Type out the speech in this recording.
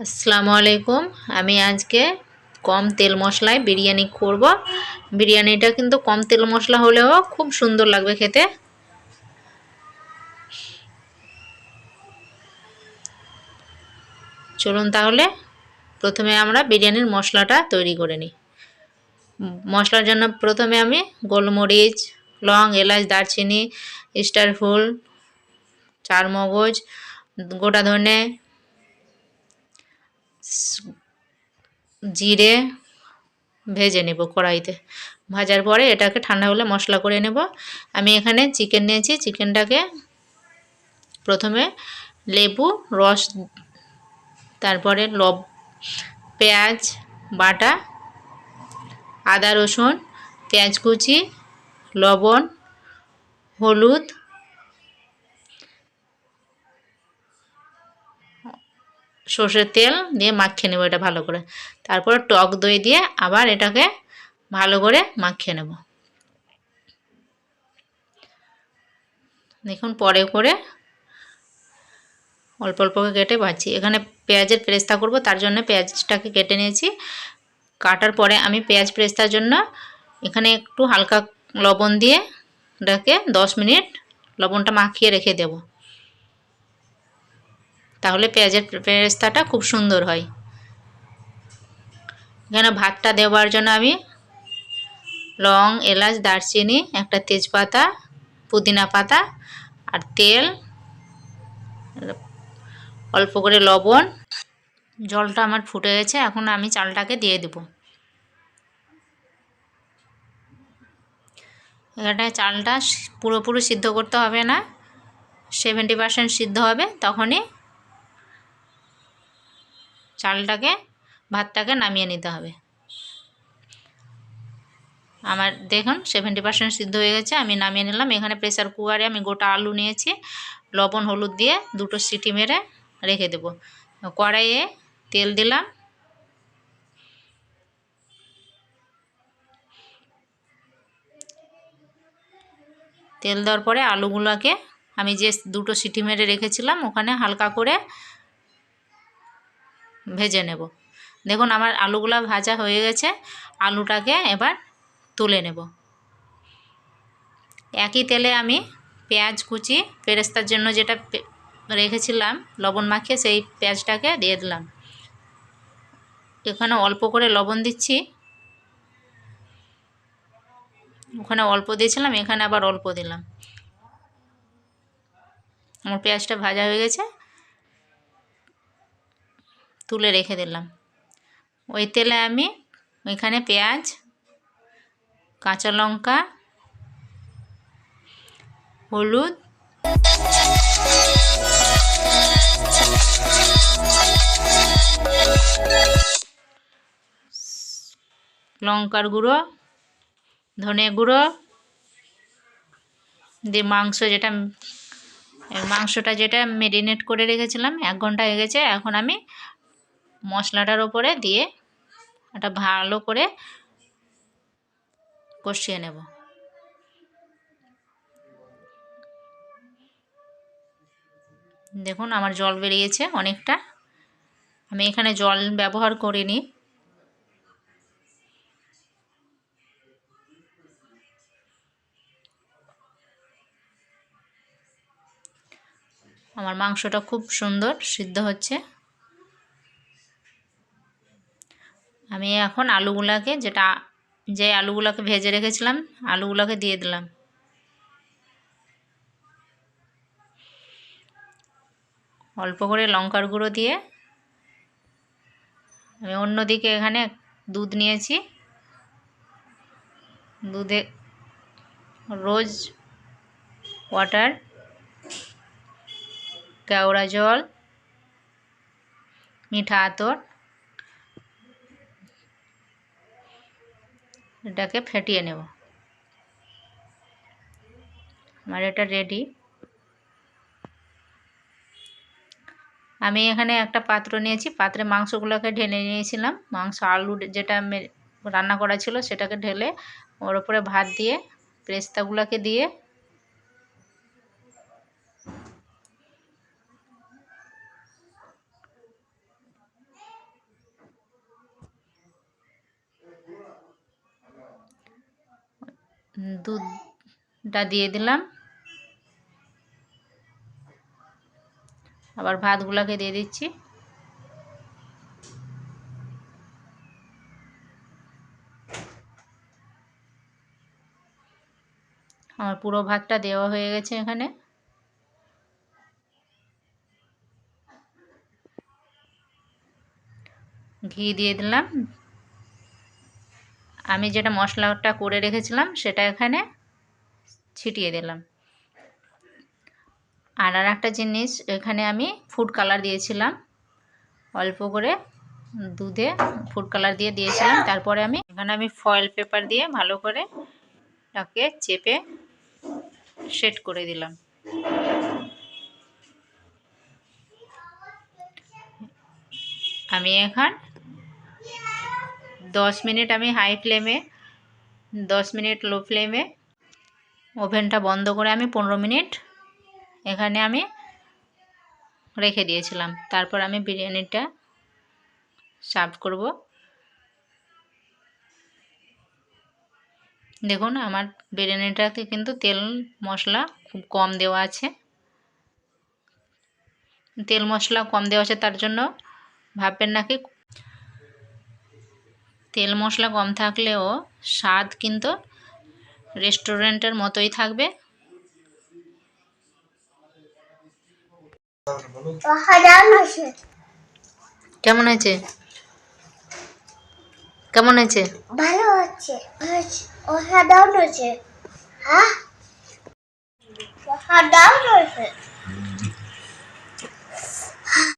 আসসালামু আলাইকুম। আমি আজকে কম তেল মশলায় বিরিয়ানি করব। বিরিয়ানিটা কিন্তু কম তেল মশলা হলেও খুব সুন্দর লাগবে খেতে। চলুন তাহলে প্রথমে আমরা বিরিয়ানির মশলাটা তৈরি করে নিই। মশলার জন্য প্রথমে আমি গোলমরিচ, লং, এলাচ, দারচিনি, স্টার ফুল চার মগজ গোটা ধনে জিরে ভেজে নেব কড়াইতে। ভাজার পরে এটাকে ঠান্ডা হলে মশলা করে নেব। আমি এখানে চিকেন নিয়েছি। চিকেনটাকে প্রথমে লেবু, রস, তারপরে লব, পেঁয়াজ, বাটা, আদা রসুন, পেঁয়াজ কুচি, লবণ, হলুদ সর্ষের তেল দিয়ে মাখিয়ে নেব এটা ভালো করে। তারপরে টক দই দিয়ে আবার এটাকে ভালো করে মাখিয়ে নেব। দেখুন পরে করে অল্প অল্প কেটে ভাজছি। এখানে পেঁয়াজের প্রেস্তা করব, তার জন্য পেঁয়াজটাকে কেটে নিয়েছি। কাটার পরে আমি পেঁয়াজ প্রেস্তার জন্য এখানে একটু হালকা লবণ দিয়ে এটাকে দশ মিনিট লবণটা মাখিয়ে রেখে দেবো। তাহলে পেঁয়াজের পেস্তাটা খুব সুন্দর হয়। এখানে ভাতটা দেওয়ার জন্য আমি লং, এলাচ, দারচিনি, একটা তেজপাতা, পুদিনা পাতা আর তেল, অল্প করে লবণ। জলটা আমার ফুটে গেছে, এখন আমি চালটাকে দিয়ে দেব। এখানে চালটা পুরোপুরি সিদ্ধ করতে হবে না। সেভেন্টি পার্সেন্ট সিদ্ধ হবে, তখনই চালটাকে, ভাতটাকে নামিয়ে নিতে হবে। আমার দেখুন সেভেন্টি পার্সেন্ট সিদ্ধ হয়ে গেছে, আমি নামিয়ে নিলাম। এখানে প্রেসার কুকারে আমি গোটা আলু নিয়েছি, লবণ, হলুদ দিয়ে দুটো সিটি মেরে রেখে দেব। কড়াইয়ে তেল দিলাম। তেল দেওয়ার পরে আলুগুলোকে আমি যে দুটো সিটি মেরে রেখেছিলাম, ওখানে হালকা করে ভেজে নেব। দেখুন আমার আলুগুলো ভাজা হয়ে গেছে, আলুটাকে এবার তুলে নেব। একই তেলে আমি পেঁয়াজ কুচি পেরেস্তার জন্য যেটা রেখেছিলাম, লবণ মাখিয়ে সেই পেঁয়াজটাকে দিয়ে দিলাম। এখানে অল্প করে লবণ দিচ্ছি। ওখানে অল্প দিয়েছিলাম, এখানে আবার অল্প দিলাম। আমার পেঁয়াজটা ভাজা হয়ে গেছে তুলে রেখে দিলাম। ওই তেলে আমি ওইখানে পেঁয়াজ, কাঁচা লঙ্কা, হলুদ, লঙ্কার গুঁড়ো, ধনে গুঁড়ো, দিয়ে মাংস যেটা, মাংসটা যেটা মেরিনেট করে রেখেছিলাম, এক ঘণ্টা হয়ে গেছে, এখন আমি মশলাটার ওপরে দিয়ে এটা ভালো করে কষিয়ে নেব। দেখুন আমার জল বেরিয়েছে অনেকটা। আমি এখানে জল ব্যবহার করিনি। আমার মাংসটা খুব সুন্দর সিদ্ধ হচ্ছে। আমি এখন আলুগুলাকে যেটা, যে আলুগুলোকে ভেজে রেখেছিলাম, আলুগুলোকে দিয়ে দিলাম। অল্প করে লঙ্কার গুঁড়ো দিয়ে আমি অন্যদিকে এখানে দুধ নিয়েছি। দুধে রোজ ওয়াটার, কেওড়া জল, মিঠা আতর এটাকে ফেটিয়ে নেব। আমার এটা রেডি আমি এখানে একটা পাত্র নিয়েছি, পাত্রে মাংসগুলোকে ঢেলে নিয়েছিলাম। মাংস, আলু যেটা রান্না করা ছিল সেটাকে ঢেলে ওর উপরে ভাত দিয়ে, পেস্তাগুলোকে দিয়ে দুধটা দিয়ে দিলাম। আবার ভাতগুলাকে দিয়ে দিচ্ছি। আমার পুরো ভাতটা দেওয়া হয়ে গেছে এখানে। ঘি দিয়ে দিলাম। আমি যেটা মশলাটা করে রেখেছিলাম, সেটা এখানে ছিটিয়ে দিলাম। আর আর একটা জিনিস, এখানে আমি ফুড কালার দিয়েছিলাম। অল্প করে দুধে ফুড কালার দিয়ে দিয়েছিলাম। তারপরে আমি, এখানে আমি ফয়েল পেপার দিয়ে ভালো করে তাকে চেপে সেট করে দিলাম। আমি এখন দশ মিনিট আমি হাই ফ্লেমে দশ মিনিট লো ফ্লেমে ওভেনটা বন্ধ করে আমি পনেরো মিনিট এখানে আমি রেখে দিয়েছিলাম। তারপর আমি বিরিয়ানিটা সার্ভ করব। দেখুন, আমার বিরিয়ানিটাতে কিন্তু তেল মশলা খুব কম দেওয়া আছে। তেল মশলা কম দেওয়া আছে, তার জন্য ভাববেন নাকি তেল মশলা কম থাকলেও স্বাদ কিন্তু রেস্টুরেন্টের মতোই থাকবে। কেমন আছে কেমন আছে ভালো আছে। অসাধারণ হয়েছে। হ্যাঁ? অসাধারণ হয়েছে।